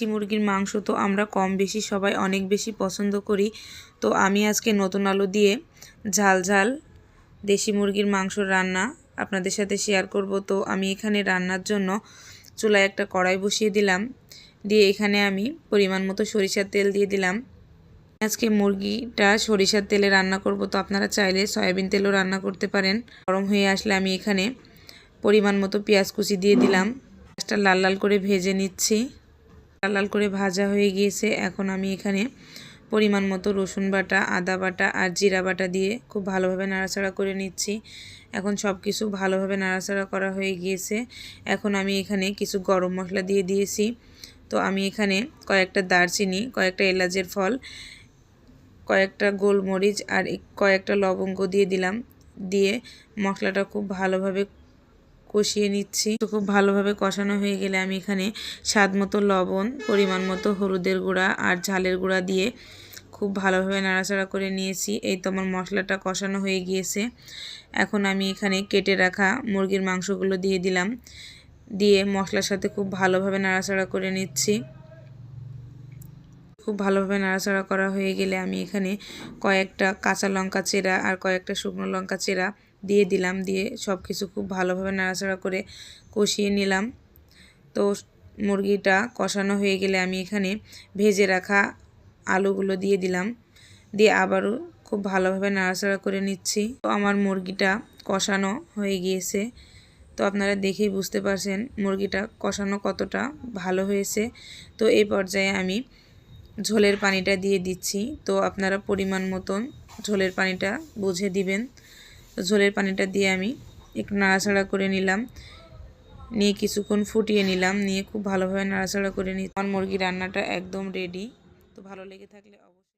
দেশি মুরগির মাংস তো আমরা কম বেশি সবাই অনেক বেশি পছন্দ করি। তো আমি আজকে নতুন আলু দিয়ে ঝাল ঝাল দেশি মুরগির মাংস রান্না আপনাদের সাথে শেয়ার করব। তো আমি এখানে রান্নার জন্য চুলায় একটা কড়াই বসিয়ে দিলাম। দিয়ে এখানে আমি পরিমাণ মতো সরিষার তেল দিয়ে দিলাম। আজকে মুরগিটা সরিষার তেলে রান্না করব। তো আপনারা চাইলে সয়াবিন তেলও রান্না করতে পারেন। গরম হয়ে আসলে আমি এখানে পরিমাণ মতো পেঁয়াজ কুচি দিয়ে দিলাম। পেঁয়াজটা লাল লাল করে ভেজে নিচ্ছি। লাল লাল করে ভাজা হয়ে গিয়েছে। এখন আমি এখানে পরিমাণ মতো রসুন বাটা, আদা বাটা আর জিরা বাটা দিয়ে খুব ভালোভাবে নাড়াচাড়া করে নিচ্ছি। এখন সব কিছু ভালোভাবে নাড়াচাড়া করা হয়ে গিয়েছে। এখন আমি এখানে কিছু গরম মশলা দিয়ে দিয়েছি। তো আমি এখানে কয়েকটা দারচিনি, কয়েকটা এলাচের ফল, কয়েকটা গোলমরিচ আর কয়েকটা লবঙ্গ দিয়ে দিলাম। দিয়ে মশলাটা খুব ভালোভাবে কষিয়ে নিচ্ছি। তো খুব ভালোভাবে কষানো হয়ে গেলে আমি এখানে স্বাদ মতো লবণ, পরিমাণ মতো হলুদের গুঁড়া আর ঝালের গুঁড়া দিয়ে খুব ভালোভাবে নাড়াচাড়া করে নিয়েছি। এই তো আমার মশলাটা কষানো হয়ে গিয়েছে। এখন আমি এখানে কেটে রাখা মুরগির মাংসগুলো দিয়ে দিলাম। দিয়ে মশলার সাথে খুব ভালোভাবে নাড়াচাড়া করে নিচ্ছি। খুব ভালোভাবে নাড়াচাড়া করা হয়ে গেলে আমি এখানে কয়েকটা কাঁচা লঙ্কা চেরা আর কয়েকটা শুকনো লঙ্কা চেরা দিয়ে দিলাম, দিয়ে সব কিছু খুব ভালোভাবে নাড়াচাড়া করে কষিয়ে নিলাম। তো মুরগিটা কষানো হয়ে গেলে আমি এখানে ভেজে রাখা আলুগুলো দিয়ে দিলাম। দিয়ে আবারও খুব ভালোভাবে নাড়াচাড়া করে নিচ্ছি। তো আমার মুরগিটা কষানো হয়ে গিয়েছে। তো আপনারা দেখেই বুঝতে পারছেন মুরগিটা কষানো কতটা ভালো হয়েছে। তো এই পর্যায়ে আমি ঝোলের পানিটা দিয়ে দিচ্ছি। তো আপনারা পরিমাণ মতন ঝোলের পানিটা বুঝে দিবেন। ঝোলের পানিটা দিয়ে আমি একটু নাড়াচাড়া করে নিলাম। নিয়ে কিছুক্ষণ ফুটিয়ে নিলাম। নিয়ে খুব ভালোভাবে নাড়াচাড়া করে নিই আমার মুরগি রান্নাটা একদম রেডি তো ভালো লেগে থাকলে অবশ্যই